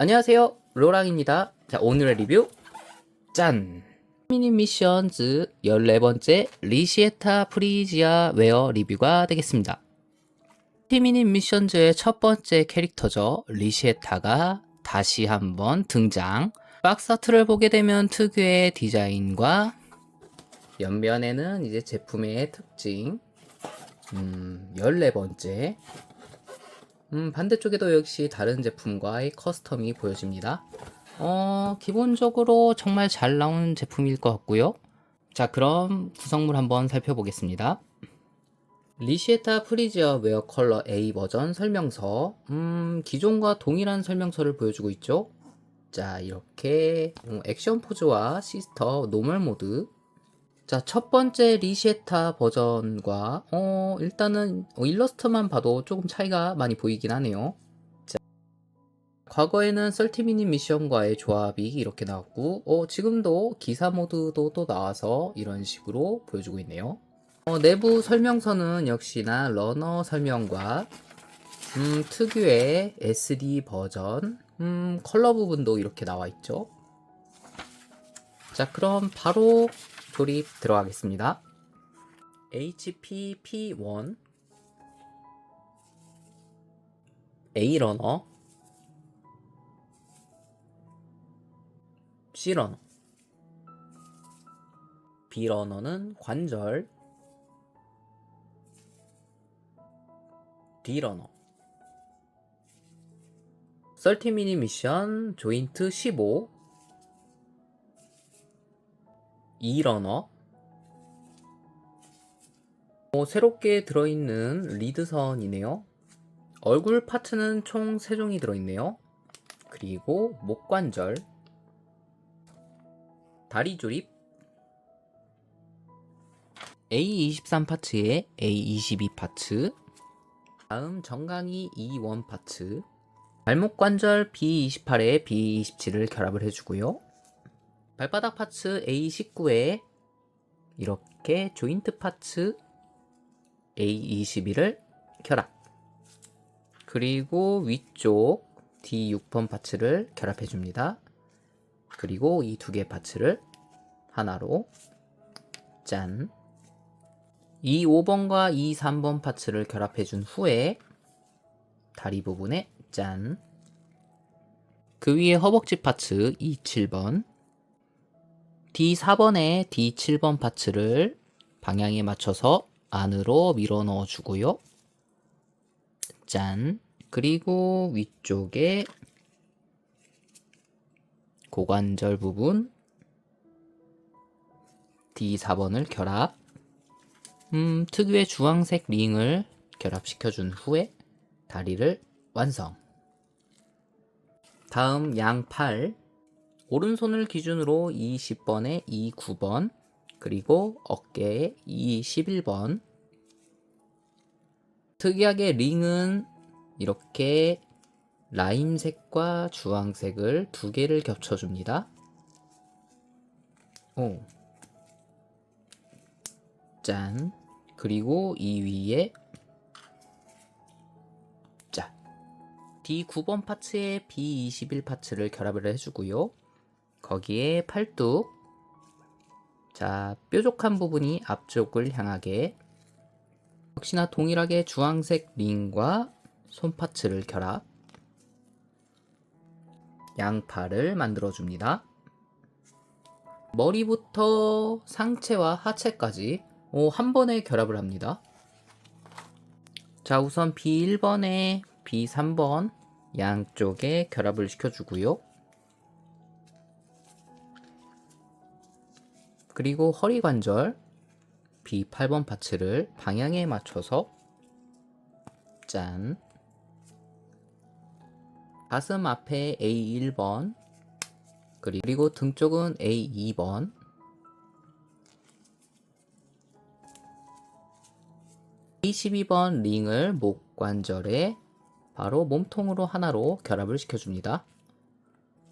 안녕하세요. 로랑입니다. 자 오늘의 리뷰. 짠. 미니 미션즈 14번째 리시에타 프리지아 웨어 리뷰가 되겠습니다. 티미니 미션즈의 첫 번째 캐릭터죠. 리시에타가 다시 한번 등장. 박스 아트를 보게 되면 특유의 디자인과 옆면에는 이제 제품의 특징. 음, 14번째 음, 반대쪽에도 역시 다른 제품과의 커스텀이 보여집니다. 어, 기본적으로 정말 잘 나온 제품일 것 같고요. 자, 그럼 구성물 한번 살펴보겠습니다. 리시에타 프리지어 웨어 컬러 A 버전 설명서. 음, 기존과 동일한 설명서를 보여주고 있죠. 자, 이렇게 음, 액션 포즈와 시스터 노멀 모드. 자, 첫 번째 리시에타 버전과 어, 일단은 어, 일러스트만 봐도 조금 차이가 많이 보이긴 하네요. 자, 과거에는 썰티미니 미션과의 조합이 이렇게 나왔고 어, 지금도 기사 모드도 또 나와서 이런 식으로 보여주고 있네요. 어, 내부 설명서는 역시나 러너 설명과 음, 특유의 SD 버전 음, 컬러 부분도 이렇게 나와 있죠. 자, 그럼 바로 조립 들어가겠습니다. HP P1 A 러너. C 러너. B 러너는 관절. D 러너. 썰티미니 미션 조인트 15 이러너 어, 새롭게 들어있는 리드선이네요. 얼굴 파트는 총 3종이 들어있네요. 그리고 목관절, 다리 조립, A23 파츠에 A22 파츠, 다음 정강이 E1 파츠, 발목 관절 B28에 B27을 결합을 해주고요. 발바닥 파츠 A19에 이렇게 조인트 파츠 A21을 결합. 그리고 위쪽 D6번 파츠를 결합해 줍니다. 그리고 이 두 개 파츠를 하나로 짠. 이 5번과 이 3번 파츠를 결합해 준 후에 다리 부분에 짠. 그 위에 허벅지 파츠 이 7번 D4번에 D7번 파츠를 방향에 맞춰서 안으로 밀어 넣어 주고요. 짠. 그리고 위쪽에 고관절 부분 D4번을 결합. 음, 특유의 주황색 링을 결합시켜 준 후에 다리를 완성. 다음 양팔 오른손을 기준으로 20번에 29번, 그리고 어깨에 21번. 특이하게 링은 이렇게 라임색과 주황색을 두 개를 겹쳐줍니다. 오. 짠. 그리고 이 위에 자. D9번 파츠에 B21 파츠를 결합을 해주고요. 거기에 팔뚝. 자 뾰족한 부분이 앞쪽을 향하게. 역시나 동일하게 주황색 링과 손파츠를 결합 양팔을 만들어 줍니다. 머리부터 상체와 하체까지 오, 한 번에 결합을 합니다. 자 우선 B1번에 B3번 양쪽에 결합을 시켜주고요 그리고 허리 관절 B8번 파츠를 방향에 맞춰서 짠. 가슴 앞에 A1번 그리고 등 쪽은 A2번. A12번 링을 목 관절에 바로 몸통으로 하나로 결합을 시켜줍니다.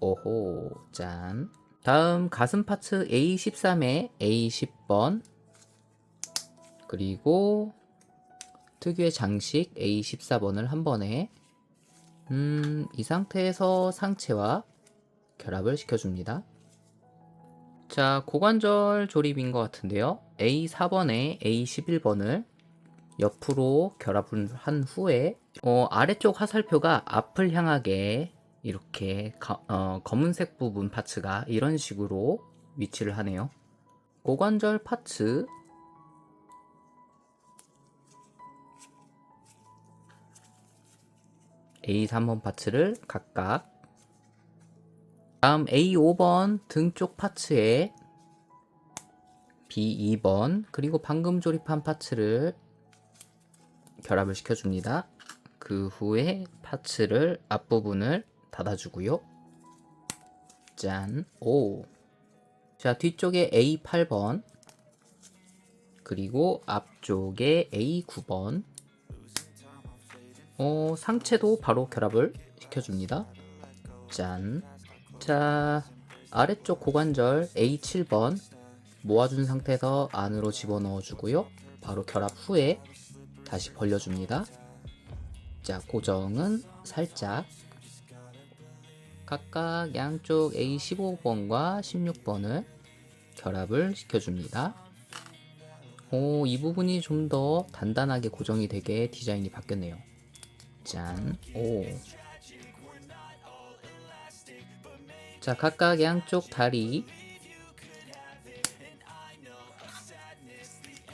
오호 짠 다음 가슴 파츠 A13에 A10번 그리고 특유의 장식 A14번을 한 번에 음, 이 상태에서 상체와 결합을 시켜줍니다. 자, 고관절 조립인 것 같은데요. A4번에 A11번을 옆으로 결합을 한 후에 어, 아래쪽 화살표가 앞을 향하게 이렇게 가- 어, 검은색 부분 파츠가 이런 식으로 위치를 하네요. 고관절 파츠 A3번 파츠를 각각 다음 A5번 등 쪽 파츠에 B2번 그리고 방금 조립한 파츠를 결합을 시켜줍니다. 그 후에 파츠를 앞부분을 닫아주고요. 짠, 오. 자, 뒤쪽에 A8번, 그리고 앞쪽에 A9번. 어, 상체도 바로 결합을 시켜줍니다. 짠. 자, 아래쪽 고관절 A7번 모아준 상태에서 안으로 집어넣어 주고요. 바로 결합 후에 다시 벌려줍니다. 자, 고정은 살짝 각각 양쪽 A15번과 16번을 결합을 시켜줍니다. 오, 이 부분이 좀 더 단단하게 고정이 되게 디자인이 바뀌었네요. 짠, 오. 자, 각각 양쪽 다리.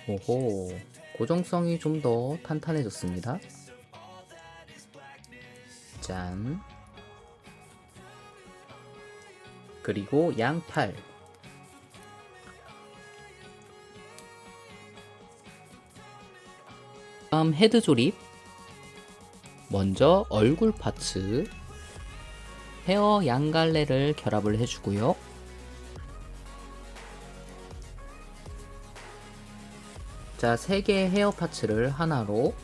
오호, 고정성이 좀 더 탄탄해졌습니다. 짠. 그리고 양팔. 다음 헤드 조립. 먼저 얼굴 파츠. 헤어 양갈래를 결합을 해주고요. 자, 세 개의 헤어 파츠를 하나로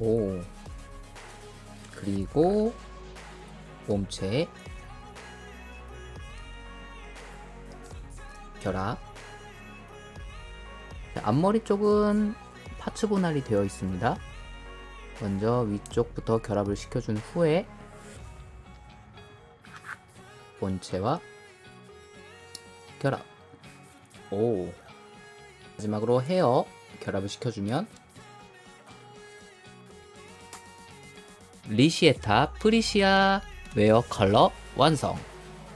오 그리고 몸체 결합 자, 앞머리 쪽은 파츠 분할이 되어 있습니다. 먼저 위쪽부터 결합을 시켜준 후에 본체와 결합. 오. 마지막으로 헤어 결합을 시켜주면 리시에타 프리시아 웨어 컬러 완성.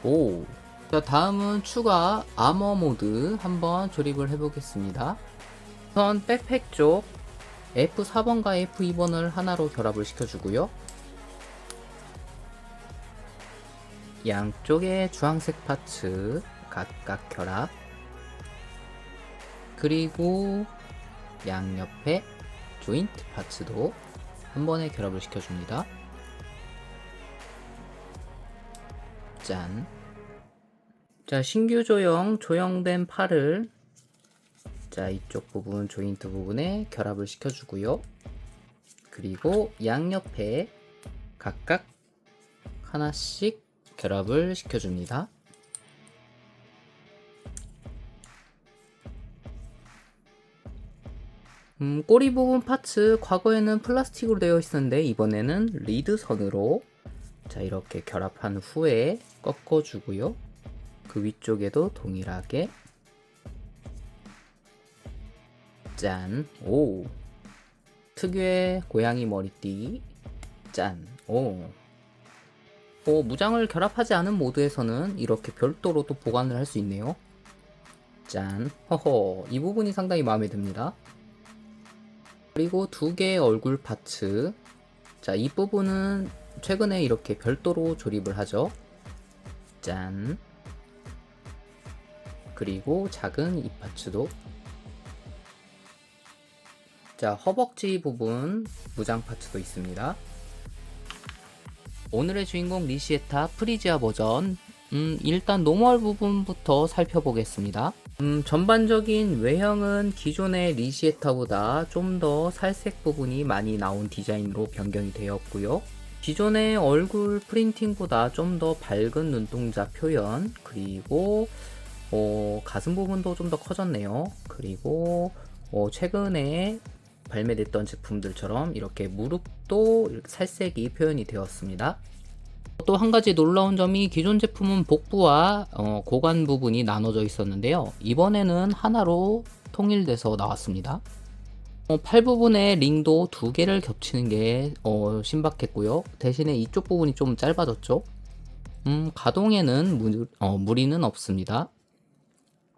오. 자, 다음은 추가 아머 모드 한번 조립을 해보겠습니다. 우선 백팩 쪽 F4번과 F2번을 하나로 결합을 시켜주고요. 양쪽에 주황색 파츠 각각 결합. 그리고 양옆에 조인트 파츠도 한 번에 결합을 시켜줍니다. 짠. 자, 신규 조형, 조형된 팔을 자, 이쪽 부분, 조인트 부분에 결합을 시켜 주고요. 그리고 양옆에 각각 하나씩 결합을 시켜 줍니다. 음, 꼬리 부분 파츠 과거에는 플라스틱으로 되어 있었는데 이번에는 리드 선으로 자 이렇게 결합한 후에 꺾어주고요. 그 위쪽에도 동일하게 짠, 오. 특유의 고양이 머리띠. 짠, 오. 오, 무장을 결합하지 않은 모드에서는 이렇게 별도로 또 보관을 할 수 있네요. 짠, 허허. 이 부분이 상당히 마음에 듭니다. 그리고 두 개의 얼굴 파츠. 자, 이 부분은 최근에 이렇게 별도로 조립을 하죠. 짠. 그리고 작은 이 파츠도 자, 허벅지 부분 무장 파츠도 있습니다. 오늘의 주인공 리시에타 프리지아 버전. 음, 일단 노멀 부분부터 살펴보겠습니다. 음, 전반적인 외형은 기존의 리시에타보다 좀 더 살색 부분이 많이 나온 디자인으로 변경이 되었고요. 기존의 얼굴 프린팅보다 좀 더 밝은 눈동자 표현, 그리고 어, 가슴 부분도 좀 더 커졌네요. 그리고 어, 최근에 발매됐던 제품들처럼 이렇게 무릎도 살색이 표현이 되었습니다. 또 한 가지 놀라운 점이 기존 제품은 복부와 어, 고관 부분이 나눠져 있었는데요. 이번에는 하나로 통일돼서 나왔습니다. 어, 팔 부분에 링도 두 개를 겹치는 게 어, 신박했고요. 대신에 이쪽 부분이 좀 짧아졌죠. 음, 가동에는 무, 어, 무리는 없습니다.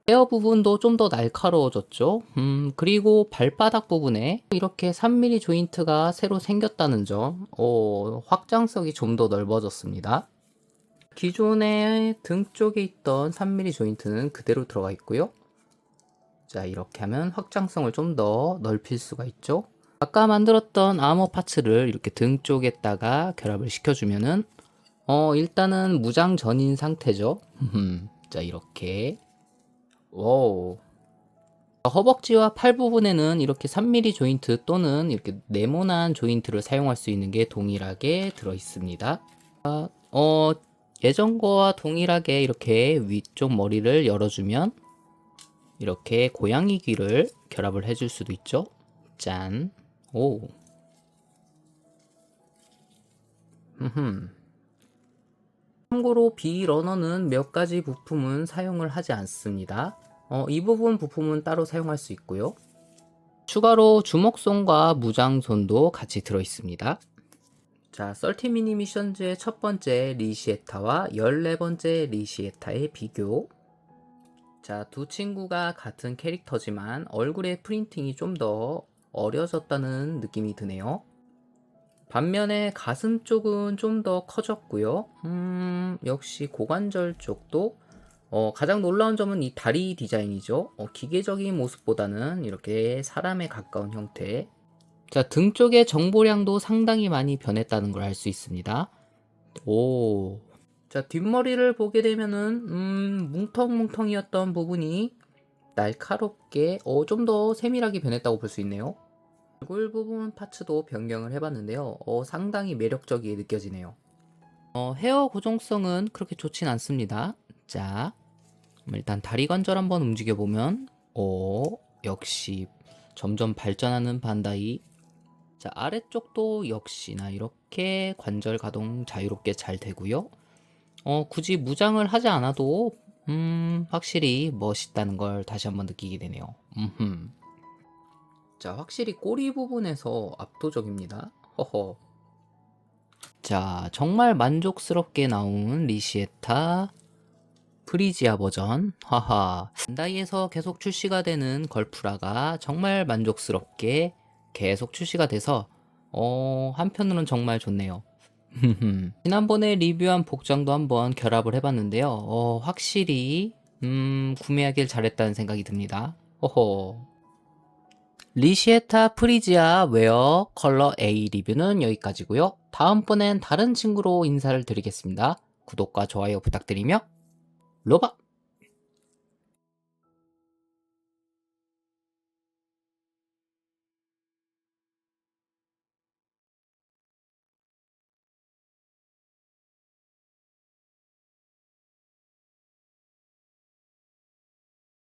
헤어 부분도 좀 더 날카로워졌죠. 음, 그리고 발바닥 부분에 이렇게 3mm 조인트가 새로 생겼다는 점, 어, 확장성이 좀 더 넓어졌습니다. 기존에 등 쪽에 있던 3mm 조인트는 그대로 들어가 있고요. 자, 이렇게 하면 확장성을 좀 더 넓힐 수가 있죠. 아까 만들었던 아머 파츠를 이렇게 등 쪽에다가 결합을 시켜주면은, 어, 일단은 무장 전인 상태죠. 자, 이렇게. 오. 허벅지와 팔 부분에는 이렇게 3mm 조인트 또는 이렇게 네모난 조인트를 사용할 수 있는 게 동일하게 들어 있습니다. 어, 예전 거와 동일하게 이렇게 위쪽 머리를 열어주면 이렇게 고양이 귀를 결합을 해줄 수도 있죠. 짠. 오. 흠흠. 참고로 비러너는 몇 가지 부품은 사용을 하지 않습니다. 어, 이 부분 부품은 따로 사용할 수 있고요. 추가로 주먹손과 무장손도 같이 들어 있습니다. 자, 썰티미니 미션즈의 첫 번째 리시에타와 14번째 리시에타의 비교. 자, 두 친구가 같은 캐릭터지만 얼굴의 프린팅이 좀 더 어려졌다는 느낌이 드네요. 반면에 가슴 쪽은 좀 더 커졌고요. 음, 역시 고관절 쪽도 어, 가장 놀라운 점은 이 다리 디자인이죠. 어, 기계적인 모습보다는 이렇게 사람에 가까운 형태. 자, 등 쪽의 정보량도 상당히 많이 변했다는 걸 알 수 있습니다. 오. 자, 뒷머리를 보게 되면은, 음, 뭉텅뭉텅이었던 부분이 날카롭게, 어, 좀 더 세밀하게 변했다고 볼 수 있네요. 얼굴 부분 파츠도 변경을 해봤는데요. 어, 상당히 매력적이게 느껴지네요. 어, 헤어 고정성은 그렇게 좋진 않습니다. 자, 일단 다리 관절 한번 움직여보면, 오, 역시 점점 발전하는 반다이. 자, 아래쪽도 역시나 이렇게 관절 가동 자유롭게 잘 되고요. 어, 굳이 무장을 하지 않아도, 음, 확실히 멋있다는 걸 다시 한번 느끼게 되네요. 음흠. 자, 확실히 꼬리 부분에서 압도적입니다. 허허. 자, 정말 만족스럽게 나온 리시에타 프리지아 버전. 하하. 반다이에서 계속 출시가 되는 걸프라가 정말 만족스럽게 계속 출시가 돼서 어, 한편으로는 정말 좋네요. 지난번에 리뷰한 복장도 한번 결합을 해봤는데요. 어, 확실히 음, 구매하길 잘했다는 생각이 듭니다. 호호. 리시에타 프리지아 웨어 컬러 A 리뷰는 여기까지고요. 다음번엔 다른 친구로 인사를 드리겠습니다. 구독과 좋아요 부탁드리며 로바